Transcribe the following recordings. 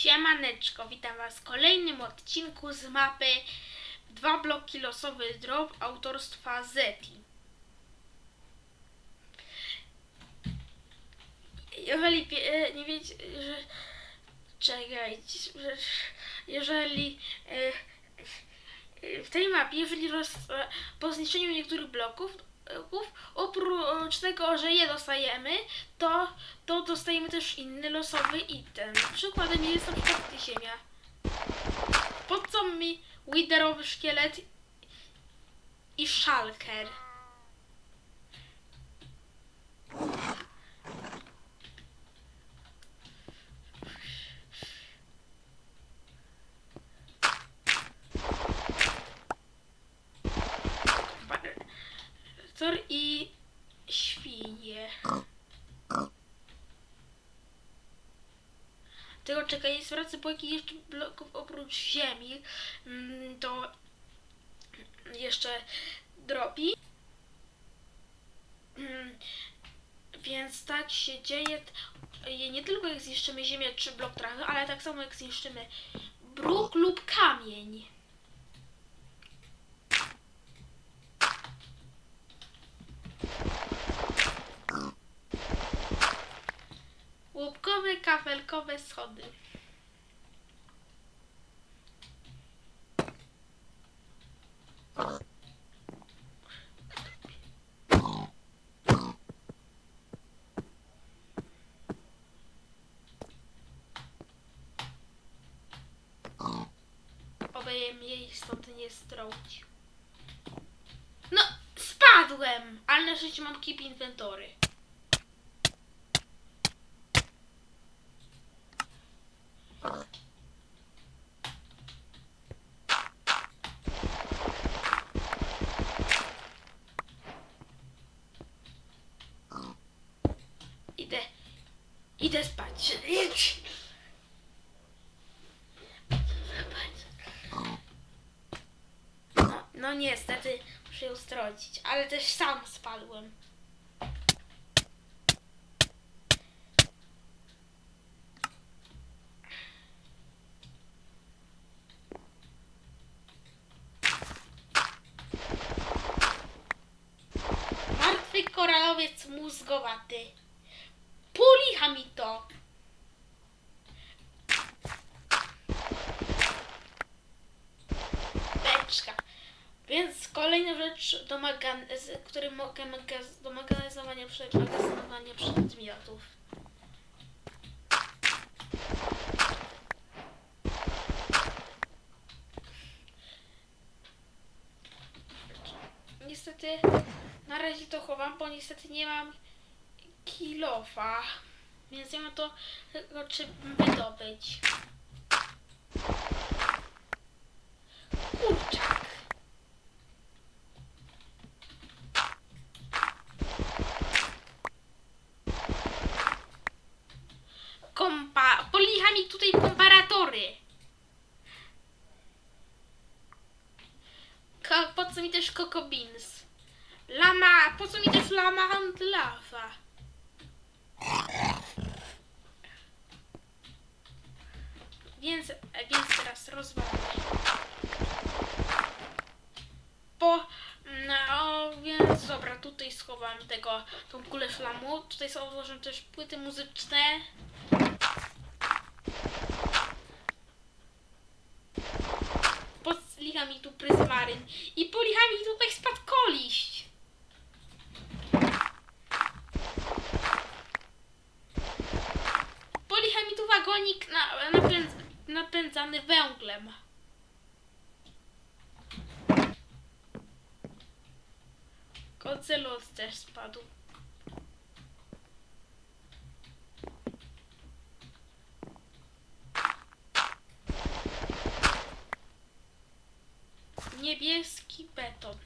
Siemaneczko, witam was w kolejnym odcinku z mapy Dwa bloki losowy drop autorstwa Zeti. Jeżeli e, nie wiecie, że... Czekajcie, że- jeżeli e, w tej mapie, jeżeli roz, po zniszczeniu niektórych bloków, bloków, oprócz tego, że je dostajemy, to, to dostajemy też inny losowy item. Przykładem jest na przykład ziemia. Po co mi widerowy szkielet i szalker? Tor i świnie. Tylko czekaj, sprawdzę jakich jeszcze bloków oprócz ziemi mm, to jeszcze drobi. Mm, Więc tak się dzieje nie tylko jak zniszczymy ziemię czy blok trawy, ale tak samo jak zniszczymy bruk lub kamień. Łupkowe, kafelkowe schody. Oby mnie stąd nie strącił. No, spadłem! Ale na szczęście mam keep inventory. Idę. Idę spać. Idź. No, no niestety muszę ją strącić, ale też sam spadłem. Koralowiec mózgowaty. Pulicha mi to. Beczka. Więc kolejna rzecz, domaga, z którym mogę magaz, do magazynowania, przed, przedmiotów. Niestety na razie to chowam, bo niestety nie mam kilofa. Więc nie ma to tego czym wydobyć. Kurczak. Kompa... Policha mi tutaj komparatory. Ko, po co Beans? Lama... Po co mi też lama handlawa? Więc, więc teraz rozwalamy. Po, no więc dobra, tutaj schowam tego, tą kulę flamu. Tutaj są odłożone też płyty muzyczne. Podlicha mi tu pryzmaryn i policha mi tutaj spadkoliść. Policha mi tu wagonik na, napędz, napędzany węglem. Kocelot też spadł. Niebieski beton.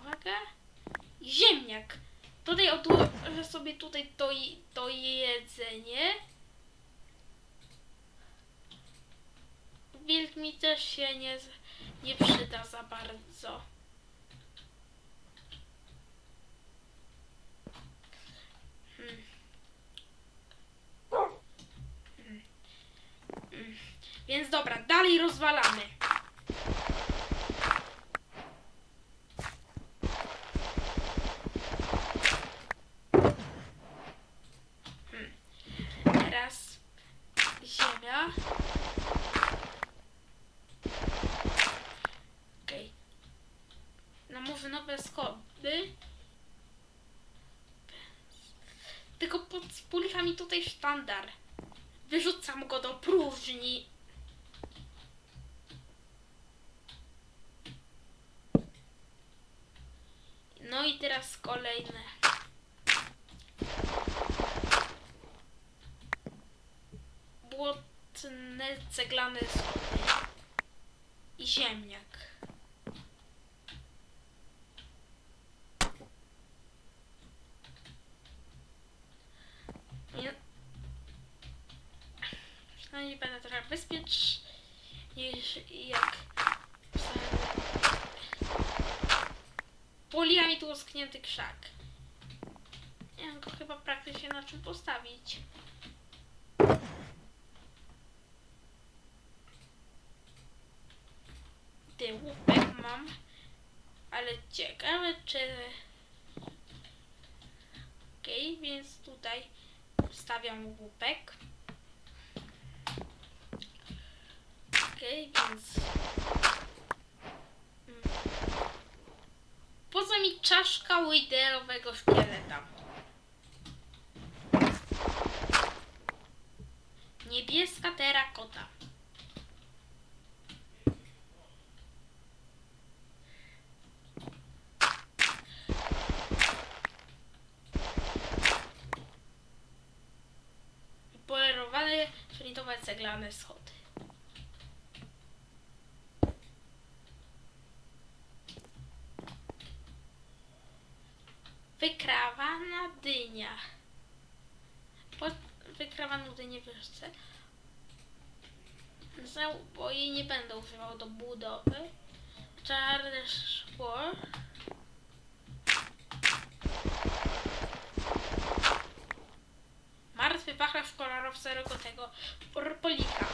Uwaga. Ziemniak. Tutaj odłożę sobie tutaj to, to jedzenie. Wilk mi też się nie, nie przyda za bardzo. i rozwalamy. Hmm. Teraz ziemia. Okej. No może nowe schody. Tylko pod spółkami tutaj sztandar. Wyrzucam go do próżni. No i teraz kolejne. Błotne, ceglane schody. I ziemniak. Nie. Przynajmniej będę trochę bezpieczniejszy jak Poliła mi tu osknięty krzak. Nie go chyba praktycznie na czym postawić. Ty łupek mam, ale ciekawe czy... Okej, więc tutaj stawiam łupek. Okej, więc... Mm. Po co mi czaszka łyderowego szkieleta? Niebieska terakota. Polerowane, szylitowe, ceglane schody. Wykrawana dynia. Po wykrawaną dynię wyrzucę. Bo jej nie będę używał do budowy. Czarne szkło. Martwy wachlarz kolorowego tego polika.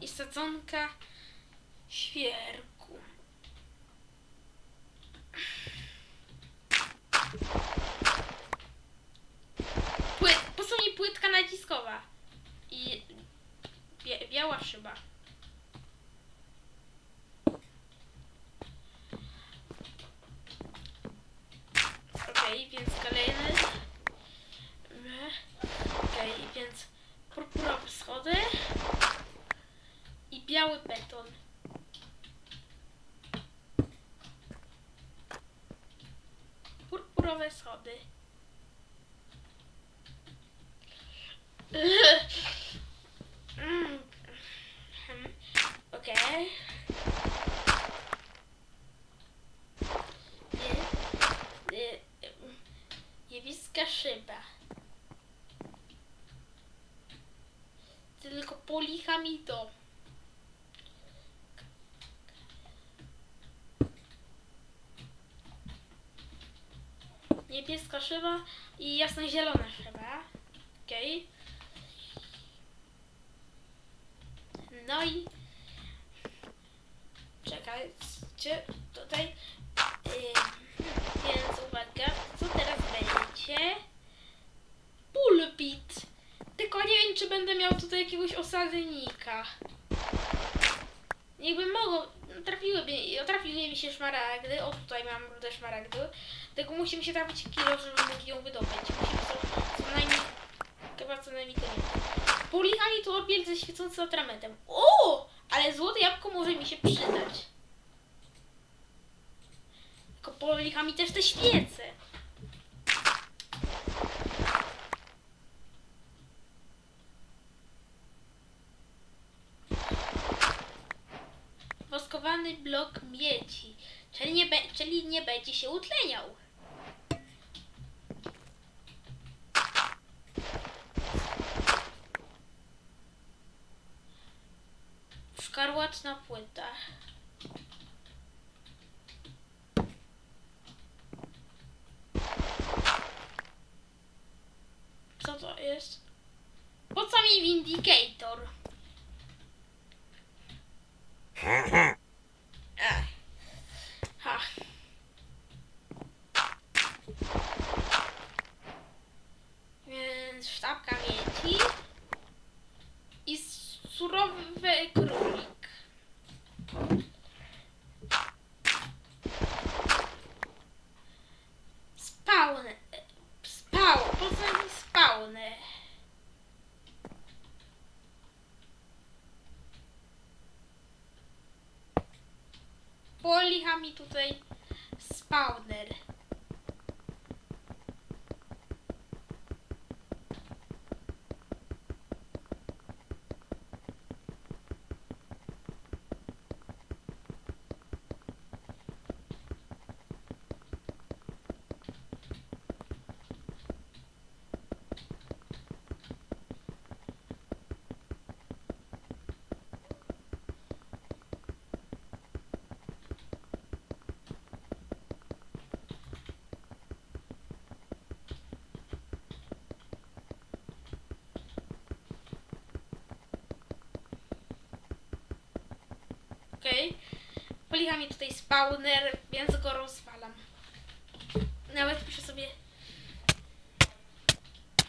I sadzonka świerku. Pły, po co mi naciskowa? I bie, biała szyba. Okej, więc kolejny. Okej, więc purpurowe schody i biały beton. Purpurowe schody. Okej. Tylko policha mi to. Niebieska szyba i jasno-zielona szyba. Okej. No i czekajcie tutaj. Ym, więc uwaga, co teraz będzie? Pulpit. Tylko nie wiem, czy będę miał tutaj jakiegoś osadnika. Jakbym mogło, trafiłyby, trafiły mi się szmaragdy. O, tutaj mam rudę szmaragdu. Tylko musi mi się trafić kilo, żeby mógł ją wydobyć. Musi co, najmniej, chyba co najmniej tyle. Polichami to obiekt ze świecącym atramentem. O! Ale złote jabłko może mi się przydać. Tylko polichami też te świece. Woskowany blok miedzi, czyli nie, czyli nie będzie się utleniał. Szkarłatna płyta. Co to jest? Po co mi Vindicator? Ech. Ha. Więc sztabka mieci surowy królik. Spawny. Spawn. Poznaj mi spawny. Policha mi tutaj spawner. Policha mi tutaj spawner, więc go rozwalam. Nawet piszę sobie.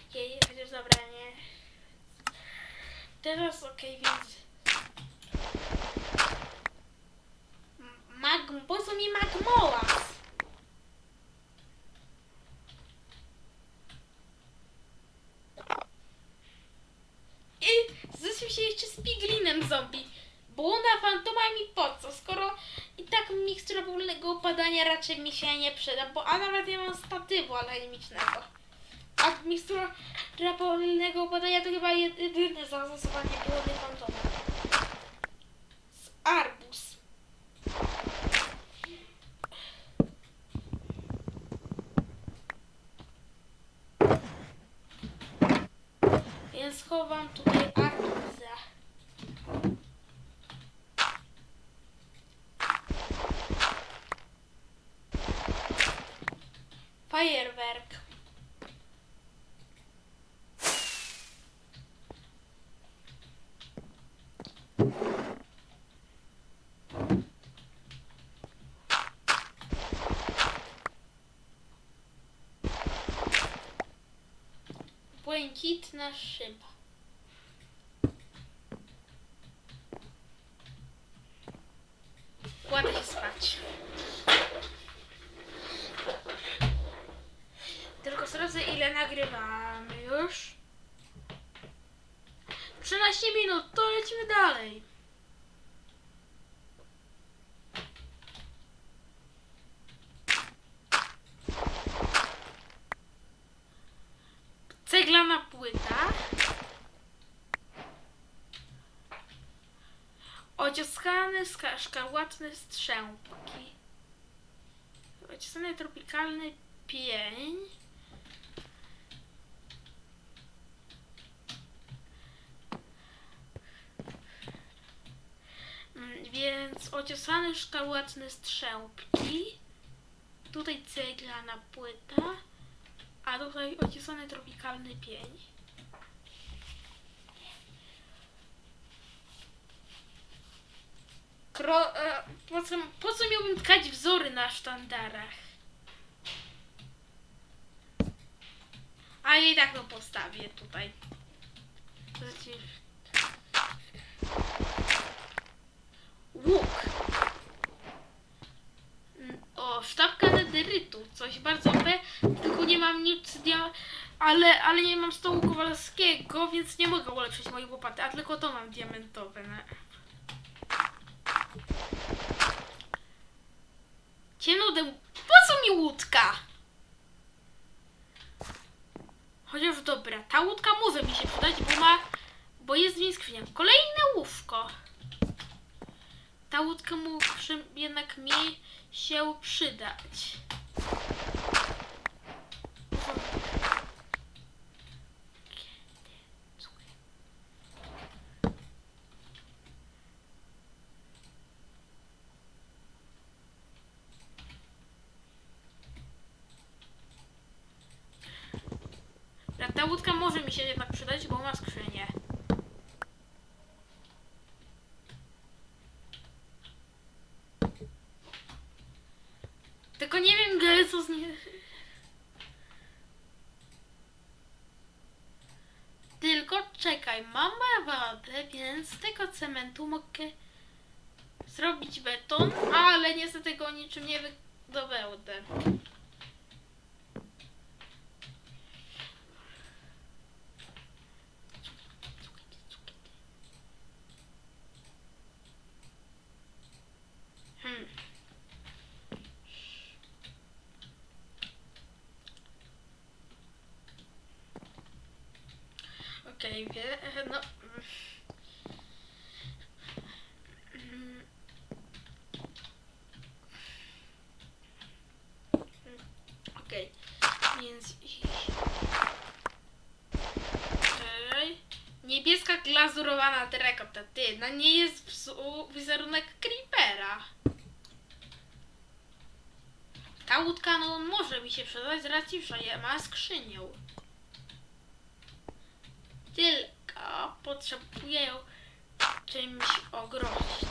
Okej, chociaż dobra, nie. Teraz okej, więc. M- Mag... Po co mi magmołas? I zeszły się jeszcze z piglinem zombie. Błona fantoma mi po co, skoro i tak mikstura wolnego opadania raczej mi się nie przyda, bo a nawet ja mam statywu alchemicznego. A mikstura wolnego opadania to chyba jedyne zastosowanie fantoma. Z arbus. Więc chowam tutaj arbuza. Fajerwerk. Błękitna szyba. Kładę się spać. Tylko sprawdzę ile nagrywamy już. 13 minut, to lecimy dalej. Ceglana płyta. Ociskane ska- szkarłatne strzępki. Ociskany tropikalny pień. Mm, Więc ociosane szkarłatne strzępki. Tutaj ceglana płyta. A tutaj ociosany tropikalny pień. E, po, co, po co miałbym tkać wzory na sztandarach? A i tak to postawię tutaj. Łuk. Mm, O, sztabka nederytu. Coś bardzo OP, tylko nie mam nic, dia- ale, ale nie mam stołu kowalskiego, więc nie mogę ulepszyć mojej łopaty, a tylko to mam diamentowe. No. Ciemnodę, po co mi łódka? Chociaż dobra, ta łódka może mi się przydać, bo ma, bo jest w niej. Kolejne łówko. Ta łódka muszę jednak mi się przydać. Może mi się jednak przydać, bo ma skrzynię. Tylko nie wiem, gdzie co z nie... Tylko czekaj, mam wadę, więc z tego cementu mogę zrobić beton, ale niestety go niczym nie wydobędę. Okej, wie, no... Okej, więc... Czekaj. Niebieska glazurowana terrakota. Ty, na nie jest wizerunek Creepera. Ta łódka no może mi się przydać z racji, że ma skrzynię. Tylko potrzebuję ją czymś ogrodzić.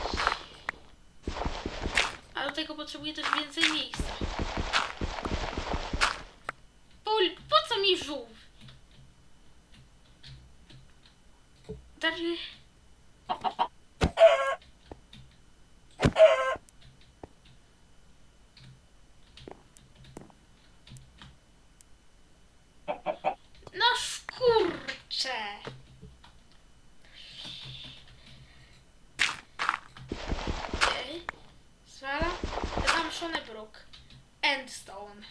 A do tego potrzebuję też więcej miejsca. Pol, po co mi żółw? Znaczy... No skurcze! Okej. Zwala. Zamszony bruk. Endstone.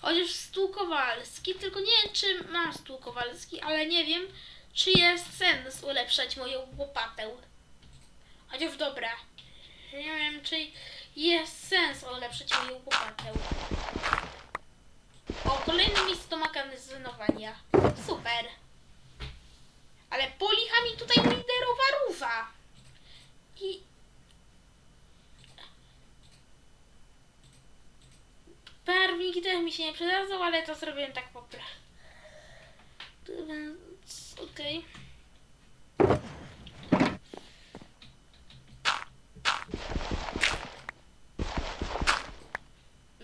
Chociaż stół Kowalski, tylko nie wiem czy mam stół Kowalski, ale nie wiem czy jest sens ulepszać moją łopatę. Chociaż dobra, nie wiem czy jest sens ulepszyć moją łopatę. O, kolejne miejsce do magazynowania. Super. Ale policha mi tutaj liderowa róża. I... Barwniki też mi się nie przydadzą, ale to zrobiłem tak po. Więc okej.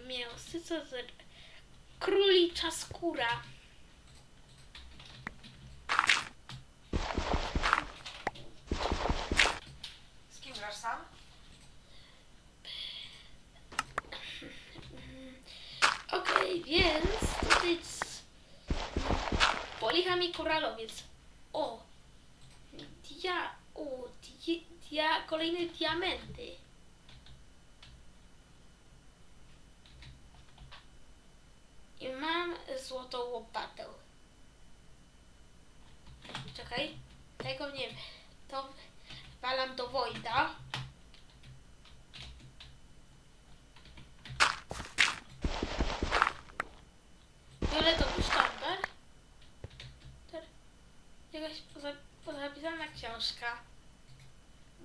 Mięsy, co to? Królicza skóra. Z kim grasz sam? Okej, więc tutaj c- polichami koralowiec. O! Dia... O, di, dia, kolejne diamenty. I mam złotą łopatę. Czekaj, tego nie wiem. To walam do Wojda. Fioletowy sztandar. Ter- Jakaś poza, pozapisana książka.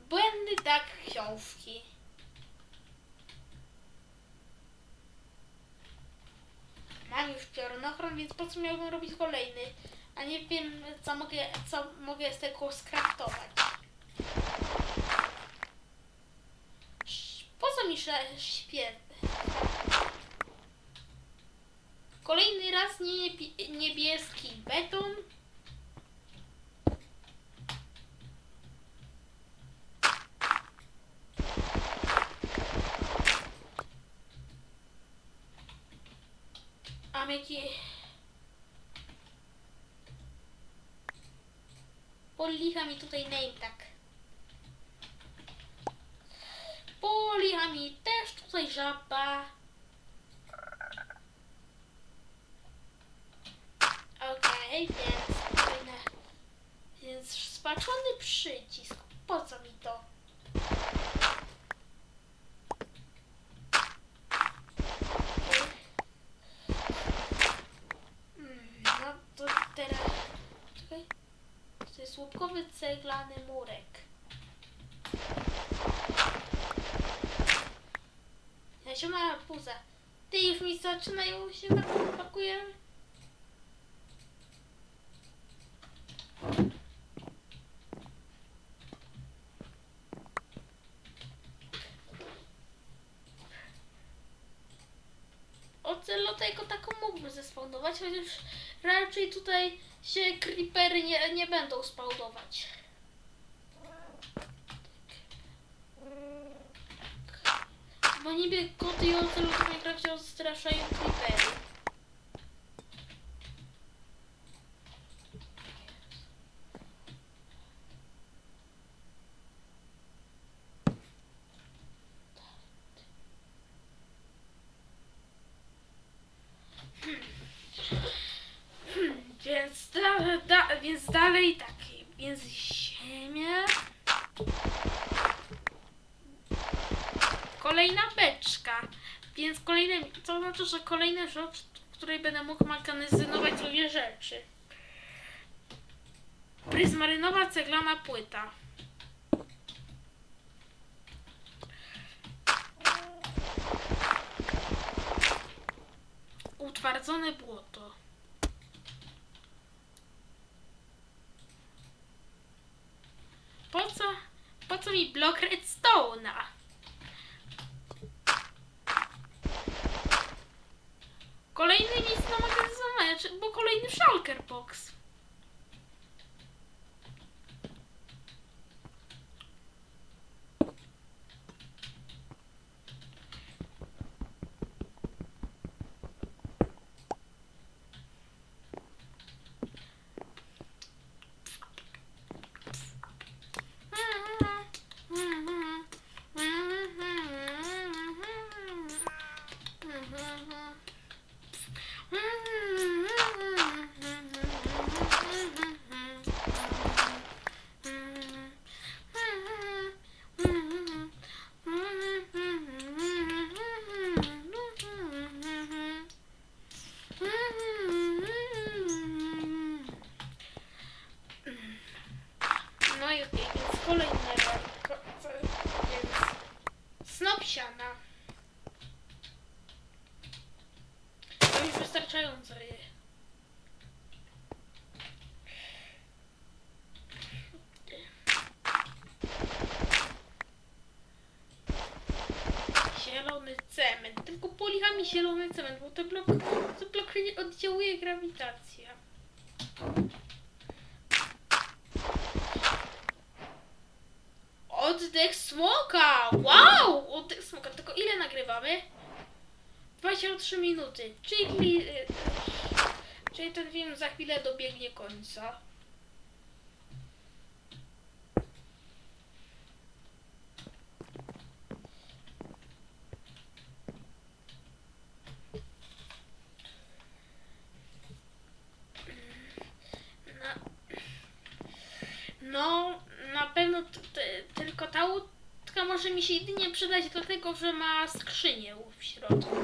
Błędny tak książki. Mam już piorunochron, więc po co miałbym robić kolejny? A nie wiem, co mogę, co mogę z tego skraftować. Po co mi śpiew? Kolejny raz niebie- niebieski beton. Mam jaki... Policha mi tutaj name tag. Policha mi też tutaj żaba. Okej, więc fajne. Więc spaczony przycisk. Po co mi to? Okej. Mm, No to teraz. Czekaj. To jest łupkowy ceglany murek. Nasiona puza. Ty już mi zaczynają się pakuje. Ocelotego taką mógłby zespawnować, chociaż raczej tutaj się creepery nie, nie będą spawnować. Bo niby koty i oceloty w Minecrafcie odstraszają creepery. Dalej tak, więc ziemia. Kolejna beczka. Więc kolejne, to znaczy, że kolejna rzecz, w której będę mógł magazynować sobie rzeczy. Pryzmarynowa ceglana płyta. Utwardzone błoto. Po co, po co mi blok redstone'a? Kolejny miejsce na czy- bo kolejny shulker box. I okej, więc więc snop siana. To już wystarczająco je. Zielony cement. Tylko policha mi zielony cement, bo to blok, to blok nie oddziałuje grawitacja. 23 minuty. Czyli, y, czyli ten film za chwilę dobiegnie końca. No, na pewno tylko ta łódka może mi się jedynie przydać dlatego, że ma skrzynię w środku.